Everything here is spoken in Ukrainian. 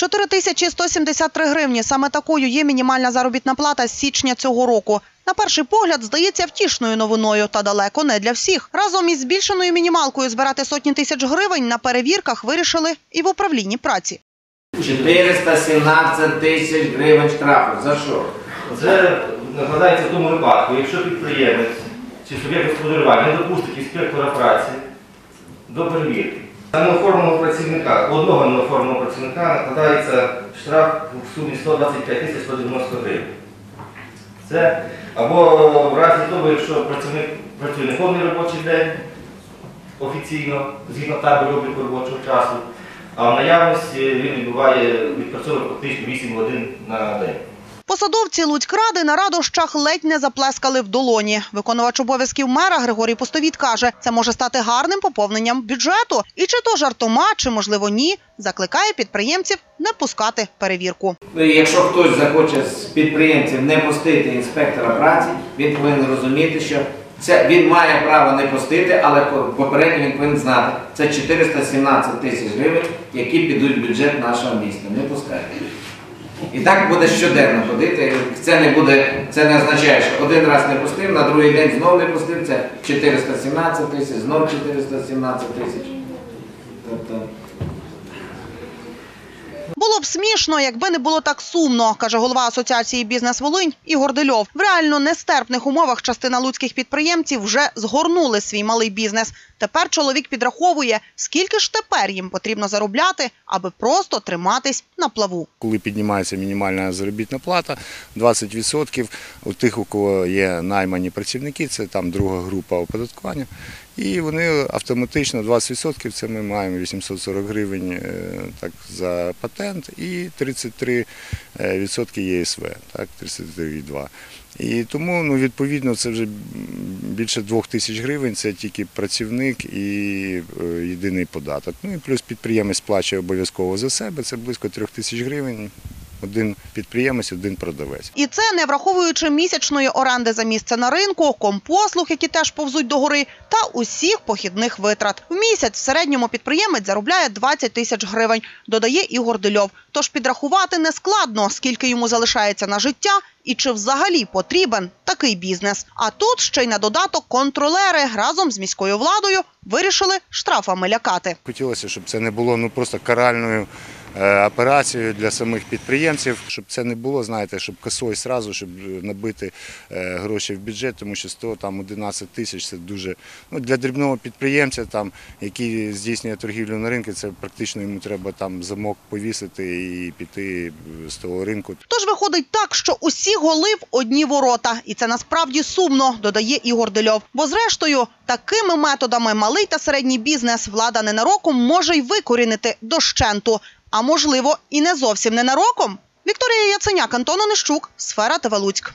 4173 гривні. Саме такою є мінімальна заробітна плата з січня цього року. На перший погляд здається втішною новиною, та далеко не для всіх. Разом із збільшеною мінімалкою збирати сотні тисяч гривень на перевірках вирішили і в управлінні праці. 417 тисяч гривень штрафу. За що? Це накладається в тому випадку, якщо підприємець чи суб'єкт господарювання не допустить інспектора праці до перевірки. На неоформленого працівника, одного неоформленого працівника накладається штраф в сумі 125 тисяч 190 гривень. Це або в разі того, якщо працівник працює не повний робочий день офіційно, згідно табелю обліку робочого часу, а в наявності він відбуває відпрацьовує фактично 8 годин на день. Посадовці Луцькради на радощах ледь не заплескали в долоні. Виконувач обов'язків мера Григорій Постовіт каже, це може стати гарним поповненням бюджету. І чи то жартома, чи можливо ні, закликає підприємців не пускати перевірку. Ну, якщо хтось захоче з підприємців не пустити інспектора праці, він повинен розуміти, що це він має право не пустити, але по- попередньо він повинен знати. Це 417 тисяч гривень, які підуть в бюджет нашого міста. Не пускайте. І так буде щоденно ходити. Це не буде, це не означає, що один раз не пустив, на другий день знову не пустив. Це 417 тисяч, знов 417 тисяч. Тобто. Б смішно, якби не було так сумно, каже голова асоціації Бізнес Волинь Ігор Дельов. В реально нестерпних умовах частина луцьких підприємців вже згорнули свій малий бізнес. Тепер чоловік підраховує, скільки ж тепер їм потрібно заробляти, аби просто триматись на плаву. Коли піднімається мінімальна заробітна плата, 20% у тих, у кого є наймані працівники, це там друга група оподаткування. І вони автоматично 20% це ми маємо 840 гривень е, так, за патент і 33% ЄСВ, так, 33,2. І тому ну, відповідно це вже більше двох тисяч гривень, це тільки працівник і е, єдиний податок. Ну і плюс підприємець сплачує обов'язково за себе, це близько трьох тисяч гривень. Один підприємець, один продавець. І це не враховуючи місячної оренди за місце на ринку, компослуг, які теж повзуть до гори, та усіх похідних витрат. В місяць в середньому підприємець заробляє 20 тисяч гривень, додає Ігор Дельов. Тож підрахувати не складно, скільки йому залишається на життя і чи взагалі потрібен такий бізнес. А тут ще й на додаток контролери разом з міською владою вирішили штрафами лякати. Хотілося, щоб це не було ну просто каральною е, операцією для самих підприємців, щоб це не було, знаєте, щоб косою сразу, щоб набити е, гроші в бюджет, тому що 100 там 11 тисяч це дуже ну для дрібного підприємця, там який здійснює торгівлю на ринку, це практично йому треба там замок повісити і піти з того ринку. Тож виходить так, що усі голи в одні ворота, і це насправді сумно, додає Ігор Дельов. Бо зрештою, такими методами малий та середній бізнес влада ненароком може й викорінити дощенту, а можливо і не зовсім ненароком. Вікторія Яценяк, Антон Онищук, Сфера ТВ Луцьк.